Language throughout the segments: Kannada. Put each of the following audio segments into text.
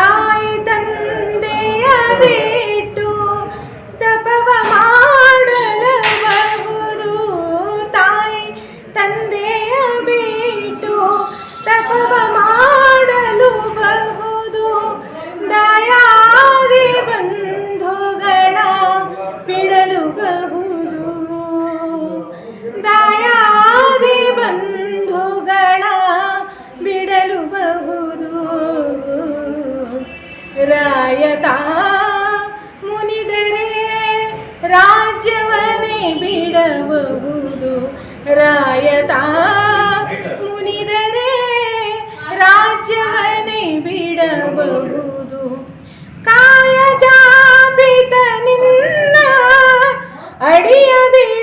ತಾಯಿ ತಂದೆಯ ಬಿಟ್ಟು ತಪವ ಮಾಡಲಬಹುದು ತಾಯಿ ತಂದೆಯ ಬಿಟ್ಟು ತಪವ ರಾಯತ ಮುನಿದರೆ ರಾಜ್ಯವನೇ ಬಿಡಬಹುದು. ರಾಯತ ಮುನಿದರೆ ರಾಜ್ಯವನೇ ಬಿಡಬಹುದು. ಕಾಯ ಜಾಪಿತ ನಿನ್ನ ಅಡಿಯ ಬಿಡಲಾಗದು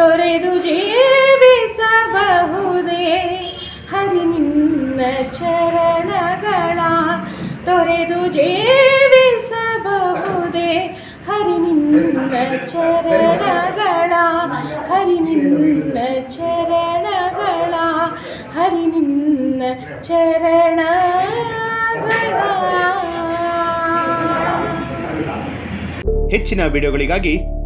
ತೊರೆದು ಜೀವಿಸಬಹುದೇ? ಹರಿ ನಿನ್ನ ಚರಣಗಳ ತೊರೆದು ಜೀವಿಸಬಹುದೇ? ಹರಿ ನಿನ್ನ ಚರಣಗಳ, ಹರಿ ನಿನ್ನ ಚರಣಗಳ, ಹರಿ ನಿನ್ನ ಚರಣಗಳ. ಹೆಚ್ಚಿನ ವಿಡಿಯೋಗಳಿಗಾಗಿ